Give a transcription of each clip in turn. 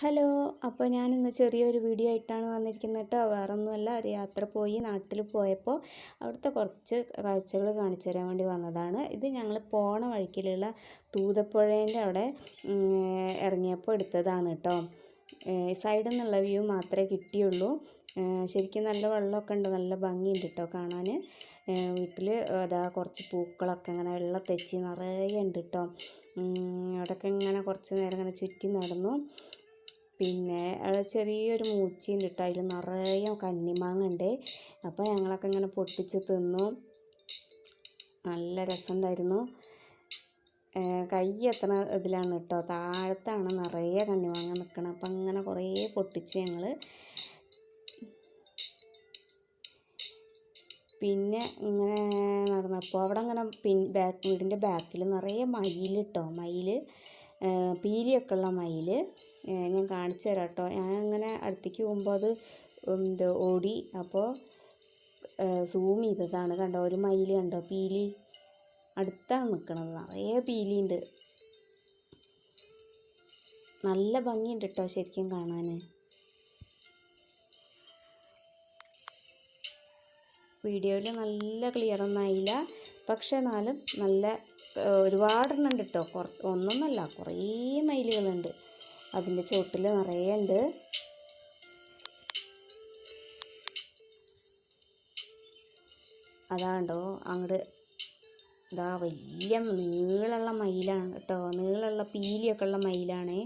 Hello അപ്പോൾ ഞാനിന്ന് ചെറിയൊരു വീഡിയോ ആയിട്ടാണ് വന്നിരിക്കുന്നത് കേട്ടോ. വേറൊന്നുമല്ല ഒരു യാത്ര പോയി നാട്ടിൽ പോയപ്പോൾ അവിടുത്തെ കുറച്ച് കാഴ്ചകൾ കാണിച്ചു തരാൻ വേണ്ടി വന്നതാണ്. ഇത് ഞങ്ങൾ പോണ വഴിക്കിലുള്ള തൂതപ്പുഴേന്റെ അവിടെ ഇറങ്ങിയപ്പോൾ എടുത്തതാണ് കേട്ടോ. സൈഡിൽ നിന്നുള്ള വ്യൂ മാത്രമേ കിട്ടിയുള്ളൂ. ശരിക്കും നല്ല വെള്ളമൊക്കെ ഉണ്ട് നല്ല ഭംഗിയുണ്ട് കേട്ടോ കാണാൻ വീട്ടിൽ അതാ കുറച്ച് പൂക്കളൊക്കെ ഇങ്ങനെ വെള്ളം തെച്ചി നിറയെ ഉണ്ട് കേട്ടോ. അവിടെയൊക്കെ ഇങ്ങനെ കുറച്ച് നേരം ഇങ്ങനെ ചുറ്റി നടന്നു. പിന്നെ ചെറിയൊരു മൂച്ചിയുണ്ട് കേട്ടോ അതിൽ നിറയെ കണ്ണിമാങ്ങ ഉണ്ട് അപ്പോൾ ഞങ്ങളൊക്കെ ഇങ്ങനെ പൊട്ടിച്ച് തിന്നു. നല്ല രസമുണ്ടായിരുന്നു. കൈ എത്ര ഇതിലാണ് കേട്ടോ. താഴത്താണ് നിറയെ കണ്ണിമാങ്ങ നിൽക്കണം അപ്പം അങ്ങനെ കുറേ പൊട്ടിച്ച് ഞങ്ങൾ പിന്നെ ഇങ്ങനെ നടന്നപ്പോൾ അവിടെ അങ്ങനെ പിൻ ബാക്ക് വീടിന്റെ ബാക്കിൽ നിറയെ മയിൽ കേട്ടോ. മയിൽ പീലിയൊക്കെ ഉള്ള മയിൽ ഞാൻ കാണിച്ചു തരാം കേട്ടോ. ഞാൻ അങ്ങനെ അടുത്തേക്ക് പോകുമ്പോൾ അത് എന്ത് ഓടി അപ്പോൾ സൂം ചെയ്തതാണ് കണ്ടോ? ഒരു മയിൽ കണ്ടോ? പീലി അടുത്താണ് നിൽക്കണത് നിറയെ പീലിയുണ്ട്. നല്ല ഭംഗിയുണ്ട് കേട്ടോ ശരിക്കും കാണാൻ വീഡിയോയിൽ നല്ല ക്ലിയർ ഒന്നും ആയില്ല. പക്ഷേ എന്നാലും നല്ല ഒരുപാടെണ്ണം ഉണ്ട് കേട്ടോ. കുറ ഒന്നൊന്നല്ല കുറേ മയിലുകളുണ്ട് അതിന്റെ ചുവട്ടിൽ നിറയെ ഉണ്ട്. അതാണ്ടോ അങ്ങോട്ട് ഇതാ വലിയ നീളമുള്ള മയിലാണ് കേട്ടോ. നീളമുള്ള പീലിയൊക്കെ ഉള്ള മയിലാണേ.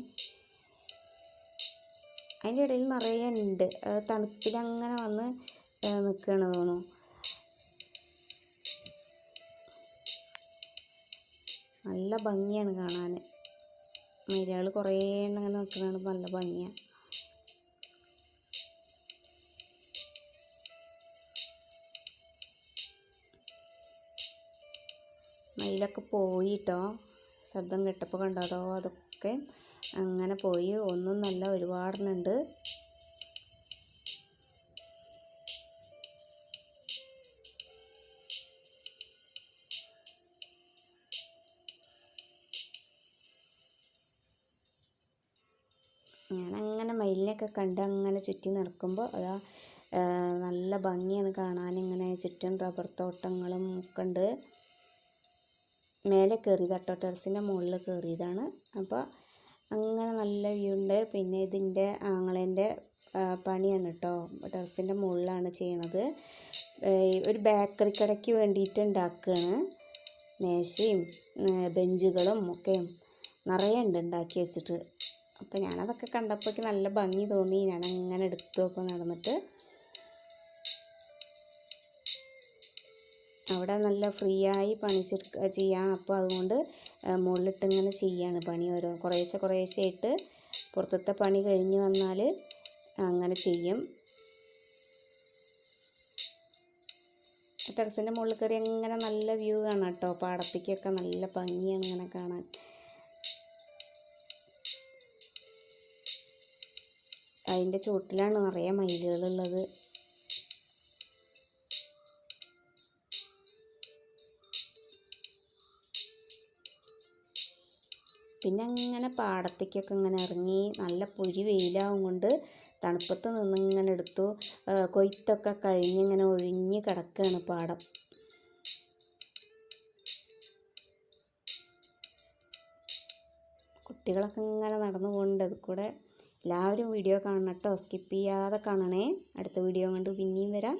അതിന്റെ ഇടയിൽ നിറയെ ഉണ്ട്. തണുപ്പിലങ്ങനെ വന്ന് നിൽക്കുകയാണ് തോന്നുന്നു. നല്ല ഭംഗിയാണ് കാണാൻ. മയിലുകൾ കുറേ എണ്ണം ഇങ്ങനെ നിൽക്കുന്നതാണ് നല്ല ഭംഗിയാണ് മയിലൊക്കെ പോയി കേട്ടോ ശബ്ദം കേട്ടപ്പോൾ കണ്ടതോ അതൊക്കെ അങ്ങനെ പോയി. ഒന്നും നല്ല ഒരുപാടെണ്ണുണ്ട്. ഞാനങ്ങനെ മയിലിനെയൊക്കെ കണ്ട് അങ്ങനെ ചുറ്റി നടക്കുമ്പോൾ അതാ നല്ല ഭംഗിയാണ് കാണാൻ ഇങ്ങനെ ചുറ്റും റബ്ബർ തോട്ടങ്ങളും ഒക്കെ ഉണ്ട് മേലെ കയറിയതാട്ടോ ടെറസിന്റെ മുകളിൽ കയറിയതാണ് അപ്പോൾ അങ്ങനെ നല്ല വ്യൂ ഉണ്ട് പിന്നെ ഇതിന്റെ ആങ്ങളേന്റെ പണിയാണ് കേട്ടോ ടെറസിന്റെ മുകളിലാണ് ചെയ്യണത്. ഒരു ബേക്കറി കടയ്ക്ക് വേണ്ടിയിട്ട് ഉണ്ടാക്കുകയാണ് മേശയും ബെഞ്ചുകളും ഒക്കെ നിറയെ ഉണ്ട് ഉണ്ടാക്കി വെച്ചിട്ട്. അപ്പോൾ ഞാനതൊക്കെ കണ്ടപ്പോഴേക്ക് നല്ല ഭംഗി തോന്നി. ഞാൻ അങ്ങനെ എടുത്തു അപ്പോൾ നടന്നിട്ട്. അവിടെ നല്ല ഫ്രീ ആയി പണി ചെയ്യാം. അപ്പോൾ അതുകൊണ്ട് മുകളിലിട്ട് ഇങ്ങനെ ചെയ്യാണ് പണി ഓരോ കുറേശ്ശെ കുറേശ്ശെ ആയിട്ട് പുറത്തത്തെ പണി കഴിഞ്ഞ് വന്നാൽ അങ്ങനെ ചെയ്യും. ടെറസിന്റെ മുകളിൽ കയറി അങ്ങനെ നല്ല വ്യൂ കാണാം കേട്ടോ പാടത്തേക്കൊക്കെ നല്ല ഭംഗിയാണ് ഇങ്ങനെ കാണാൻ. അതിന്റെ ചുവട്ടിലാണ് നിറയെ മയിലുകളുള്ളത്. പിന്നെ അങ്ങനെ പാടത്തേക്കൊക്കെ ഇങ്ങനെ ഇറങ്ങി നല്ല പൊരി വെയിലാവും കൊണ്ട് തണുപ്പത്ത് നിന്ന് ഇങ്ങനെ എടുത്തു. കൊയ്ത്തൊക്കെ കഴിഞ്ഞ് ഇങ്ങനെ ഒഴിഞ്ഞ് കിടക്കുകയാണ് പാടം. കുട്ടികളൊക്കെ ഇങ്ങനെ നടന്നു പോകുന്നുണ്ട് അതിൽ കൂടെ. എല്ലാവരും വീഡിയോ കാണണം കേട്ടോ. സ്കിപ്പ് ചെയ്യാതെ കാണണേ. അടുത്ത വീഡിയോ കണ്ടു പിന്നെയും വരാം.